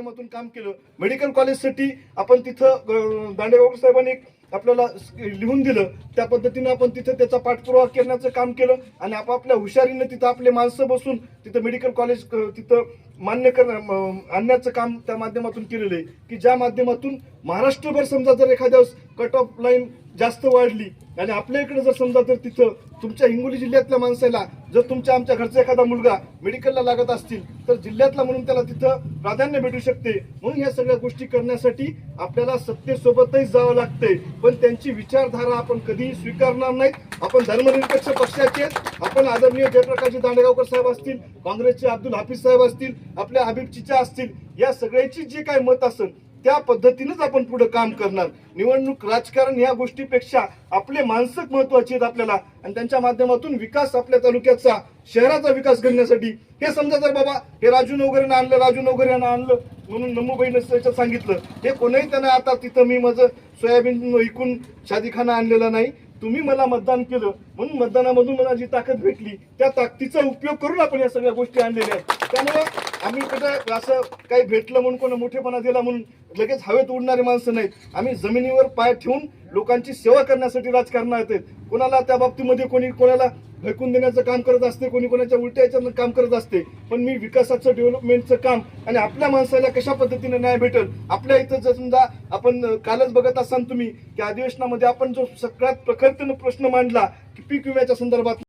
माध्यमातून काम केलं. मेडिकल कॉलेजसाठी आपण तिथं अं, दांडेगावकर साहेबांनी आपल्याला लिहून दिलं. त्या पद्धतीनं आपण तिथं त्याचा पाठपुरावा करण्याचं काम केलं आणि आपापल्या हुशारीनं तिथं आपले माणसं बसून तिथं मेडिकल कॉलेज तिथं मान्य कर आणण्याचं काम त्या माध्यमातून केलेलं आहे. की ज्या माध्यमातून महाराष्ट्रभर समजा जर एखाद्या कट ऑफ लाईन जास्त वाढली. आणि आपल्या इकडे जर समजा तर तिथं तुमच्या हिंगोली जिल्ह्यातल्या माणसाला जर तुमच्या आमच्या घरचा एखादा मुलगा मेडिकलला लागत असतील तर जिल्ह्यातला म्हणून त्याला तिथं प्राधान्य भेटू शकते. म्हणून या सगळ्या गोष्टी करण्यासाठी आपल्याला सत्तेसोबतही जावं लागतंय. पण त्यांची विचारधारा आपण कधीही स्वीकारणार नाहीत. आपण धर्मनिरपेक्ष पक्षाचे आपण आदरणीय जयप्रकाश दांडेगावकर साहेब असतील काँग्रेसचे अब्दुल हाफिज साहेब असतील आपल्या हबीब चिचा असतील या सगळ्याची जे काही मत असेल त्या पद्धतीनेच आपण पुढे काम करणार. निवडणूक राजकारण या गोष्टीपेक्षा आपले मानसिक महत्त्वाचे आहेत आपल्याला. आणि त्यांच्या माध्यमातून विकास आपल्या तालुक्याचा शहराचा विकास करण्यासाठी हे समजा जर बाबा हे राजू नवगरेनं आणलं राजू नवगरेनं आणलं म्हणून नमूबाईनं त्याच्यात सांगितलं. हे कोणीही त्यांना आता तिथं मी माझं सोयाबीन विकून शादीखाना आणलेला नाही. तुम्ही मला मतदान केलं म्हणून मतदानामधून मला जी ताकद भेटली त्या ताकदीचा उपयोग करून आपण या सगळ्या गोष्टी आणलेल्या आहेत. त्यामुळे आम्ही कुठं असं काही भेटलं म्हणून कोणा मोठेपणा दिला म्हणून लगेच हवेत उडणारे माणसं नाहीत. आम्ही जमिनीवर पाय ठेवून लोकांची सेवा करण्यासाठी राजकारणात आहेत कोणाला त्या बाबतीमध्ये कोणी कोणाला फेकून देण्याचं काम करत असते कोणी कोणाच्या उलट्या काम करत असते पण मी विकासाचं डेव्हलपमेंटचं काम आणि आपल्या माणसाला कशा पद्धतीने न्याय भेटल? आपल्या इथं जर समजा आपण कालच बघत असाल तुम्ही की अधिवेशनामध्ये आपण जो सगळ्यात प्रखरतेनं प्रश्न मांडला की पीक विम्याच्या संदर्भात